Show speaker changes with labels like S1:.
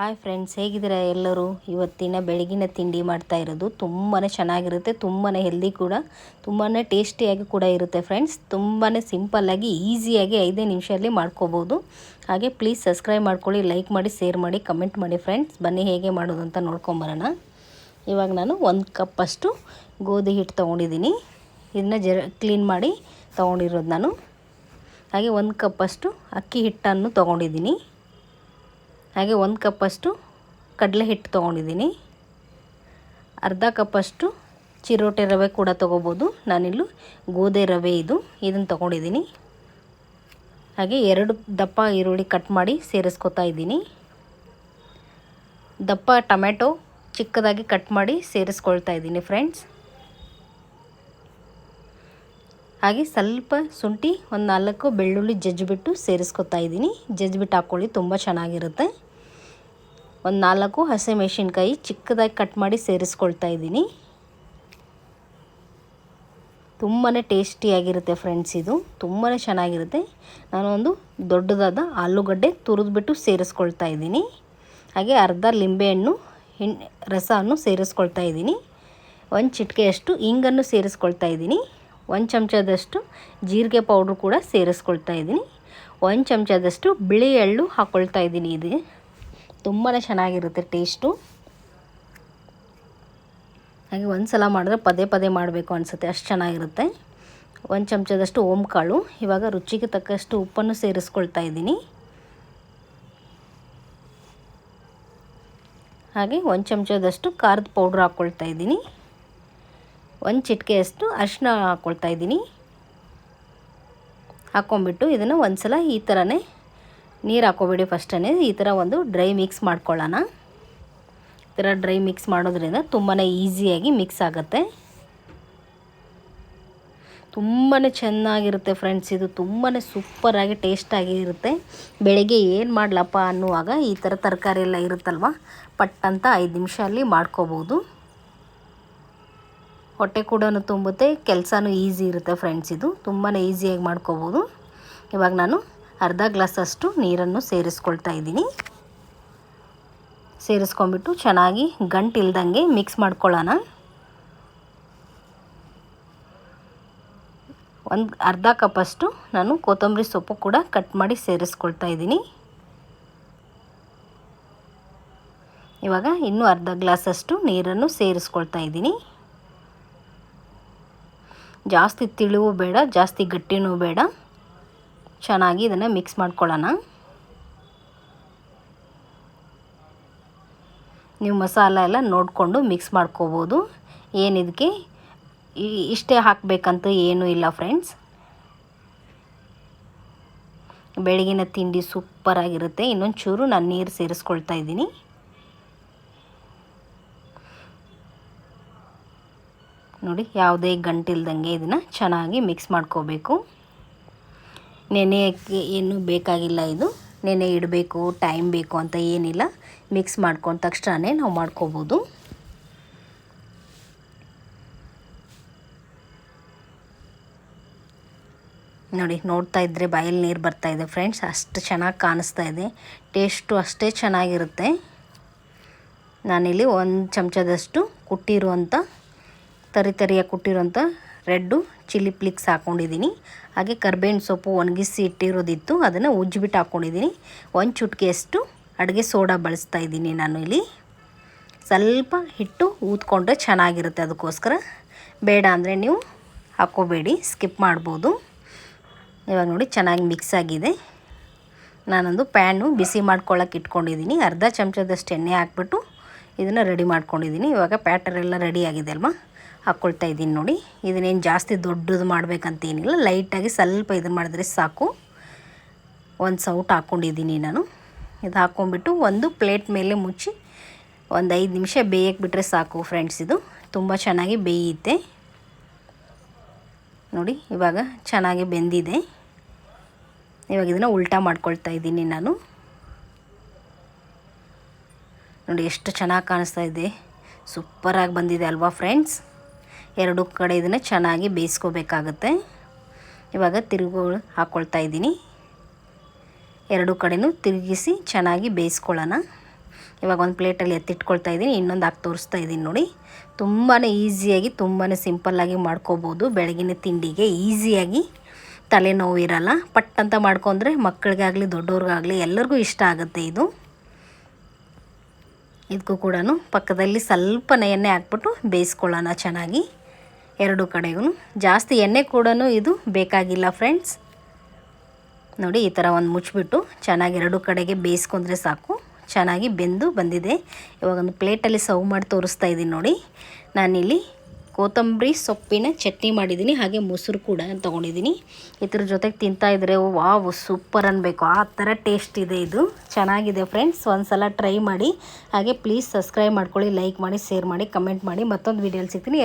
S1: Hi friends ಹೇಗಿದ್ದೀರಾ ಎಲ್ಲರೂ? ಇವತ್ತಿನ ಬೆಳಗಿನ ತಿಂಡಿ ಮಾಡ್ತಾ ಇರೋದು ತುಂಬಾ ಚೆನ್ನಾಗಿರುತ್ತೆ ತುಂಬಾ ಹೆಲ್ದಿ ಕೂಡ ತುಂಬಾ ಟೇಸ್ಟಿಯಾಗಿ ಕೂಡ ಇರುತ್ತೆ ಫ್ರೆಂಡ್ಸ್ ತುಂಬಾ ಸಿಂಪಲ್ಲಾಗಿ ಈಸಿಯಾಗಿ ಐದೇ ನಿಮಿಷದಲ್ಲಿ ಮಾಡ್ಕೋಬೋದು. ಹಾಗೆ ಪ್ಲೀಸ್ ಸಬ್ಸ್ಕ್ರೈಬ್ ಮಾಡ್ಕೊಳ್ಳಿ ಲೈಕ್ ಮಾಡಿ ಶೇರ್ ಮಾಡಿ ಕಮೆಂಟ್ ಮಾಡಿ ಫ್ರೆಂಡ್ಸ್ ಬನ್ನಿ ಹೇಗೆ ಮಾಡೋದು ಅಂತ ನೋಡ್ಕೊಂಬರೋಣ. ಇವಾಗ ನಾನು ಒಂದು ಕಪ್ಪಷ್ಟು ಗೋಧಿ ಹಿಟ್ಟು ತೊಗೊಂಡಿದ್ದೀನಿ. ಇದನ್ನ ಜರ ಕ್ಲೀನ್ ಮಾಡಿ ತೊಗೊಂಡಿರೋದು ನಾನು. ಹಾಗೆ ಒಂದು ಕಪ್ಪಷ್ಟು ಅಕ್ಕಿ ಹಿಟ್ಟನ್ನು ತೊಗೊಂಡಿದ್ದೀನಿ. ಹಾಗೆ ಒಂದು ಕಪ್ಪಷ್ಟು ಕಡಲೆ ಹಿಟ್ಟು ತೊಗೊಂಡಿದ್ದೀನಿ. ಅರ್ಧ ಕಪ್ಪಷ್ಟು ಚಿರೋಟೆ ರವೆ ಕೂಡ ತೊಗೋಬೋದು. ನಾನಿಲ್ಲು ಗೋಧಿ ರವೆ ಇದು, ಇದನ್ನು ತೊಗೊಂಡಿದ್ದೀನಿ. ಹಾಗೆ ಎರಡು ದಪ್ಪ ಈರುಳ್ಳಿ ಕಟ್ ಮಾಡಿ ಸೇರಿಸ್ಕೊತಾ ಇದ್ದೀನಿ. ದಪ್ಪ ಟೊಮೆಟೊ ಚಿಕ್ಕದಾಗಿ ಕಟ್ ಮಾಡಿ ಸೇರಿಸ್ಕೊಳ್ತಾ ಇದ್ದೀನಿ ಫ್ರೆಂಡ್ಸ್ ಹಾಗೆ ಸ್ವಲ್ಪ ಶುಂಠಿ, ಒಂದು ನಾಲ್ಕು ಬೆಳ್ಳುಳ್ಳಿ ಜಜ್ಜಿಬಿಟ್ಟು ಸೇರಿಸ್ಕೊತಾ ಇದ್ದೀನಿ. ಜಜ್ಜಿಬಿಟ್ಟು ಹಾಕ್ಕೊಳ್ಳಿ ತುಂಬ ಚೆನ್ನಾಗಿರುತ್ತೆ. ಒಂದು ನಾಲ್ಕು ಹಸಿಮೆಣ್ಸಿನ್ಕಾಯಿ ಚಿಕ್ಕದಾಗಿ ಕಟ್ ಮಾಡಿ ಸೇರಿಸ್ಕೊಳ್ತಾ ಇದ್ದೀನಿ. ತುಂಬಾ ಟೇಸ್ಟಿಯಾಗಿರುತ್ತೆ ಫ್ರೆಂಡ್ಸ್ ಇದು. ತುಂಬಾ ಚೆನ್ನಾಗಿರುತ್ತೆ. ನಾನೊಂದು ದೊಡ್ಡದಾದ ಆಲೂಗಡ್ಡೆ ತುರಿದ್ಬಿಟ್ಟು ಸೇರಿಸ್ಕೊಳ್ತಾ ಇದ್ದೀನಿ. ಹಾಗೆ ಅರ್ಧ ಲಿಂಬೆಹಣ್ಣು ಹಿಣ್ ರಸವನ್ನು ಸೇರಿಸ್ಕೊಳ್ತಾ ಇದ್ದೀನಿ. ಒಂದು ಚಿಟಿಕೆಯಷ್ಟು ಇಂಗನ್ನು ಸೇರಿಸ್ಕೊಳ್ತಾ ಇದ್ದೀನಿ. ಒಂದು ಚಮಚದಷ್ಟು ಜೀರಿಗೆ ಪೌಡ್ರ್ ಕೂಡ ಸೇರಿಸ್ಕೊಳ್ತಾ ಇದ್ದೀನಿ. ಒಂದು ಚಮಚದಷ್ಟು ಬಿಳಿ ಎಳ್ಳು ಹಾಕ್ಕೊಳ್ತಾ ಇದ್ದೀನಿ ಇದು. ತುಂಬಾ ಚೆನ್ನಾಗಿರುತ್ತೆ ಟೇಸ್ಟು. ಹಾಗೆ ಒಂದು ಸಲ ಮಾಡಿದ್ರೆ ಪದೇ ಪದೇ ಮಾಡಬೇಕು ಅನಿಸುತ್ತೆ, ಅಷ್ಟು ಚೆನ್ನಾಗಿರುತ್ತೆ. ಒಂದು ಚಮಚದಷ್ಟು ಓಮ್ ಕಾಳು ಇವಾಗ ರುಚಿಗೆ ತಕ್ಕಷ್ಟು ಉಪ್ಪನ್ನು ಸೇರಿಸ್ಕೊಳ್ತಾ ಇದ್ದೀನಿ. ಹಾಗೆ ಒಂದು ಚಮಚದಷ್ಟು ಖಾರದ ಪೌಡ್ರ್ ಹಾಕ್ಕೊಳ್ತಾ ಇದ್ದೀನಿ. ಒಂದು ಚಿಟಿಕೆಯಷ್ಟು ಅರಿಶಿನ ಹಾಕ್ಕೊಳ್ತಾ ಇದ್ದೀನಿ. ಹಾಕ್ಕೊಂಬಿಟ್ಟು ಇದನ್ನು ಒಂದು ಸಲ ಈ ಥರನೇ ನೀರು ಹಾಕೋಬೇಡಿ ಫಸ್ಟೇ ಈ ಥರ ಒಂದು ಡ್ರೈ ಮಿಕ್ಸ್ ಮಾಡ್ಕೊಳ್ಳೋಣ. ಈ ಥರ ಡ್ರೈ ಮಿಕ್ಸ್ ಮಾಡೋದ್ರಿಂದ ತುಂಬಾ ಈಸಿಯಾಗಿ ಮಿಕ್ಸ್ ಆಗುತ್ತೆ. ತುಂಬಾ ಚೆನ್ನಾಗಿರುತ್ತೆ ಫ್ರೆಂಡ್ಸ್ ಇದು. ತುಂಬಾ ಸೂಪರಾಗಿ ಟೇಸ್ಟಾಗಿ ಇರುತ್ತೆ. ಬೆಳಗ್ಗೆ ಏನು ಮಾಡಲಪ್ಪ ಅನ್ನುವಾಗ ಈ ಥರ ತರಕಾರಿ ಎಲ್ಲ ಇರುತ್ತಲ್ವ? ಪಟ್ ಅಂತ ಐದು ನಿಮಿಷ ಅಲ್ಲಿ ಮಾಡ್ಕೋಬೋದು. ಹೊಟ್ಟೆ ಕೂಡ ತುಂಬುತ್ತೆ, ಕೆಲಸನೂ ಈಸಿ ಇರುತ್ತೆ ಫ್ರೆಂಡ್ಸ್ ಇದು ತುಂಬಾ ಈಸಿಯಾಗಿ ಮಾಡ್ಕೋಬೋದು. ಇವಾಗ ನಾನು ಅರ್ಧ ಗ್ಲಾಸಷ್ಟು ನೀರನ್ನು ಸೇರಿಸ್ಕೊಳ್ತಾ ಇದ್ದೀನಿ. ಸೇರಿಸ್ಕೊಂಬಿಟ್ಟು ಚೆನ್ನಾಗಿ ಗಂಟಿಲ್ದಂಗೆ ಮಿಕ್ಸ್ ಮಾಡ್ಕೊಳ್ಳೋಣ. ಒಂದು ಅರ್ಧ ಕಪ್ಪಷ್ಟು ನಾನು ಕೊತ್ತಂಬರಿ ಸೊಪ್ಪು ಕೂಡ ಕಟ್ ಮಾಡಿ ಸೇರಿಸ್ಕೊಳ್ತಾ ಇದ್ದೀನಿ. ಇವಾಗ ಇನ್ನೂ ಅರ್ಧ ಗ್ಲಾಸಷ್ಟು ನೀರನ್ನು ಸೇರಿಸ್ಕೊಳ್ತಾ ಇದ್ದೀನಿ. ಜಾಸ್ತಿ ತಿಳಿವು ಬೇಡ, ಜಾಸ್ತಿ ಗಟ್ಟಿನೂ ಬೇಡ. ಚೆನ್ನಾಗಿ ಇದನ್ನು ಮಿಕ್ಸ್ ಮಾಡ್ಕೊಳ್ಳೋಣ. ನೀವು ಮಸಾಲ ಎಲ್ಲ ನೋಡಿಕೊಂಡು ಮಿಕ್ಸ್ ಮಾಡ್ಕೋಬೋದು. ಏನಿದಕ್ಕೆ ಇಷ್ಟೇ ಹಾಕಬೇಕಂತ ಏನೂ ಇಲ್ಲ ಫ್ರೆಂಡ್ಸ್ ಬೆಳಗಿನ ತಿಂಡಿ ಸೂಪರಾಗಿರುತ್ತೆ ಇನ್ನೊಂದು ಚೂರು ನಾನು ನೀರು ಸೇರಿಸ್ಕೊಳ್ತಾ ಇದ್ದೀನಿ. ನೋಡಿ, ಯಾವುದೇ ಗಂಟಿಲ್ದಂಗೆ ಇದನ್ನು ಚೆನ್ನಾಗಿ ಮಿಕ್ಸ್ ಮಾಡ್ಕೋಬೇಕು. ನೆನೆಯೋಕ್ಕೆ ಏನು ಬೇಕಾಗಿಲ್ಲ ಇದು. ನೆನೆ ಇಡಬೇಕು ಟೈಮ್ ಬೇಕು ಅಂತ ಏನಿಲ್ಲ. ಮಿಕ್ಸ್ ಮಾಡ್ಕೊಂಡ ತಕ್ಷಣವೇ ನಾವು ಮಾಡ್ಕೋಬೋದು. ನೋಡಿ, ನೋಡ್ತಾ ಇದ್ದರೆ ಬಾಯಲ್ಲಿ ನೀರು ಬರ್ತಾ ಇದೆ ಫ್ರೆಂಡ್ಸ್ ಅಷ್ಟು ಚೆನ್ನಾಗಿ ಕಾಣಿಸ್ತಾ ಇದೆ. ಟೇಸ್ಟು ಅಷ್ಟೇ ಚೆನ್ನಾಗಿರುತ್ತೆ. ನಾನಿಲ್ಲಿ ಒಂದು ಚಮಚದಷ್ಟು ಕುಟ್ಟಿರುವಂಥ ತರಿ ತರಿಯಾಗಿ ಕೊಟ್ಟಿರೋಂಥ ರೆಡ್ಡು ಚಿಲ್ಲಿ ಫ್ಲಿಕ್ಸ್ ಹಾಕ್ಕೊಂಡಿದ್ದೀನಿ ಹಾಗೆ ಕರ್ಬೇವಿನ ಸೊಪ್ಪು ಒಣಗಿಸಿ ಇಟ್ಟಿರೋದಿತ್ತು. ಅದನ್ನು ಉಜ್ಜಿಬಿಟ್ಟು ಹಾಕ್ಕೊಂಡಿದ್ದೀನಿ ಒಂದು ಚುಟ್ಕಿಯಷ್ಟು ಅಡುಗೆ ಸೋಡಾ ಬಳಸ್ತಾ ಇದ್ದೀನಿ ನಾನು ಇಲ್ಲಿ. ಸ್ವಲ್ಪ ಹಿಟ್ಟು ಊದ್ಕೊಂಡ್ರೆ ಚೆನ್ನಾಗಿರುತ್ತೆ. ಅದಕ್ಕೋಸ್ಕರ ಬೇಡ ಅಂದರೆ ನೀವು ಹಾಕ್ಕೋಬೇಡಿ ಸ್ಕಿಪ್ ಮಾಡ್ಬೋದು. ಇವಾಗ ನೋಡಿ ಚೆನ್ನಾಗಿ ಮಿಕ್ಸ್ ಆಗಿದೆ. ನಾನೊಂದು ಪ್ಯಾನು ಬಿಸಿ ಮಾಡ್ಕೊಳ್ಳೋಕೆ ಇಟ್ಕೊಂಡಿದ್ದೀನಿ. ಅರ್ಧ ಚಮಚದಷ್ಟು ಎಣ್ಣೆ ಹಾಕ್ಬಿಟ್ಟು ಇದನ್ನು ರೆಡಿ ಮಾಡ್ಕೊಂಡಿದ್ದೀನಿ. ಇವಾಗ ಪ್ಯಾಟರೆಲ್ಲ ರೆಡಿ ಆಗಿದೆ ಅಲ್ವಾ? ಹಾಕ್ಕೊಳ್ತಾ ಇದ್ದೀನಿ ನೋಡಿ. ಇದನ್ನೇನು ಜಾಸ್ತಿ ದೊಡ್ಡದು ಮಾಡಬೇಕಂತೇನಿಲ್ಲ ಲೈಟಾಗಿ ಸ್ವಲ್ಪ ಇದು ಮಾಡಿದ್ರೆ ಸಾಕು. ಒಂದು ಸೌಟ್ ಹಾಕ್ಕೊಂಡಿದ್ದೀನಿ ನಾನು. ಇದು ಹಾಕ್ಕೊಂಬಿಟ್ಟು ಒಂದು ಪ್ಲೇಟ್ ಮೇಲೆ ಮುಚ್ಚಿ ಒಂದು ಐದು ನಿಮಿಷ ಬೇಯಕ್ಕೆ ಬಿಟ್ಟರೆ ಸಾಕು ಫ್ರೆಂಡ್ಸ್ ಇದು. ತುಂಬ ಚೆನ್ನಾಗಿ ಬೇಯುತ್ತೆ. ನೋಡಿ, ಇವಾಗ ಚೆನ್ನಾಗಿ ಬೆಂದಿದೆ. ಇವಾಗ ಇದನ್ನು ಉಲ್ಟಾ ಮಾಡ್ಕೊಳ್ತಾ ಇದ್ದೀನಿ ನಾನು. ನೋಡಿ, ಎಷ್ಟು ಚೆನ್ನಾಗಿ ಕಾಣಿಸ್ತಾ ಇದೆ. ಸೂಪರಾಗಿ ಬಂದಿದೆ ಅಲ್ವಾ ಫ್ರೆಂಡ್ಸ್? ಎರಡು ಕಡೆ ಇದನ್ನು ಚೆನ್ನಾಗಿ ಬೇಯಿಸ್ಕೋಬೇಕಾಗತ್ತೆ. ಇವಾಗ ತಿರುಗು ಹಾಕ್ಕೊಳ್ತಾ ಇದ್ದೀನಿ. ಎರಡು ಕಡೆನೂ ತಿರುಗಿಸಿ ಚೆನ್ನಾಗಿ ಬೇಯಿಸ್ಕೊಳ್ಳೋಣ. ಇವಾಗ ಒಂದು ಪ್ಲೇಟಲ್ಲಿ ಎತ್ತಿಟ್ಕೊಳ್ತಾ ಇದ್ದೀನಿ. ಇನ್ನೊಂದು ಹಾಕಿ ತೋರಿಸ್ತಾ ಇದ್ದೀನಿ ನೋಡಿ. ತುಂಬಾ ಈಸಿಯಾಗಿ ತುಂಬಾ ಸಿಂಪಲ್ಲಾಗಿ ಮಾಡ್ಕೋಬೋದು. ಬೆಳಗಿನ ತಿಂಡಿಗೆ ಈಸಿಯಾಗಿ ತಲೆನೋವು ಇರಲ್ಲ. ಪಟ್ ಅಂತ ಮಾಡ್ಕೊಂಡ್ರೆ ಮಕ್ಕಳಿಗಾಗಲಿ ದೊಡ್ಡವ್ರಿಗಾಗಲಿ ಎಲ್ಲರಿಗೂ ಇಷ್ಟ ಆಗುತ್ತೆ ಇದು. ಇದಕ್ಕೂ ಕೂಡ ಪಕ್ಕದಲ್ಲಿ ಸ್ವಲ್ಪ ನೆಯನ್ನೇ ಹಾಕ್ಬಿಟ್ಟು ಬೇಯಿಸ್ಕೊಳ್ಳೋಣ ಚೆನ್ನಾಗಿ. ಎರಡು ಕಡೆಗೂ. ಜಾಸ್ತಿ ಎಣ್ಣೆ ಕೂಡ ಇದು ಬೇಕಾಗಿಲ್ಲ ಫ್ರೆಂಡ್ಸ್ ನೋಡಿ, ಈ ಥರ ಒಂದು ಮುಚ್ಚಿಬಿಟ್ಟು ಚೆನ್ನಾಗಿ ಎರಡು ಕಡೆಗೆ ಬೇಯಿಸ್ಕೊಂಡ್ರೆ ಸಾಕು. ಚೆನ್ನಾಗಿ ಬೆಂದು ಬಂದಿದೆ. ಇವಾಗ ಒಂದು ಪ್ಲೇಟಲ್ಲಿ ಸರ್ವ್ ಮಾಡಿ ತೋರಿಸ್ತಾ ಇದ್ದೀನಿ ನೋಡಿ. ನಾನಿಲ್ಲಿ ಕೊತ್ತಂಬರಿ ಸೊಪ್ಪಿನ ಚಟ್ನಿ ಮಾಡಿದ್ದೀನಿ, ಹಾಗೆ ಮೊಸರು ಕೂಡ ತೊಗೊಂಡಿದ್ದೀನಿ. ಇದ್ರ ಜೊತೆಗೆ ತಿಂತಾ ಇದ್ರೆ ವಾವ್ ಸೂಪರ್ ಅನ್ಬೇಕು. ಆ ಥರ ಟೇಸ್ಟ್ ಇದೆ ಇದು. ಚೆನ್ನಾಗಿದೆ ಫ್ರೆಂಡ್ಸ್ ಒಂದ್ಸಲ ಟ್ರೈ ಮಾಡಿ. ಹಾಗೆ ಪ್ಲೀಸ್ ಸಬ್ಸ್ಕ್ರೈಬ್ ಮಾಡ್ಕೊಳ್ಳಿ ಲೈಕ್ ಮಾಡಿ ಶೇರ್ ಮಾಡಿ ಕಮೆಂಟ್ ಮಾಡಿ. ಮತ್ತೊಂದು ವೀಡಿಯೋಲಿ ಸಿಗ್ತೀನಿ.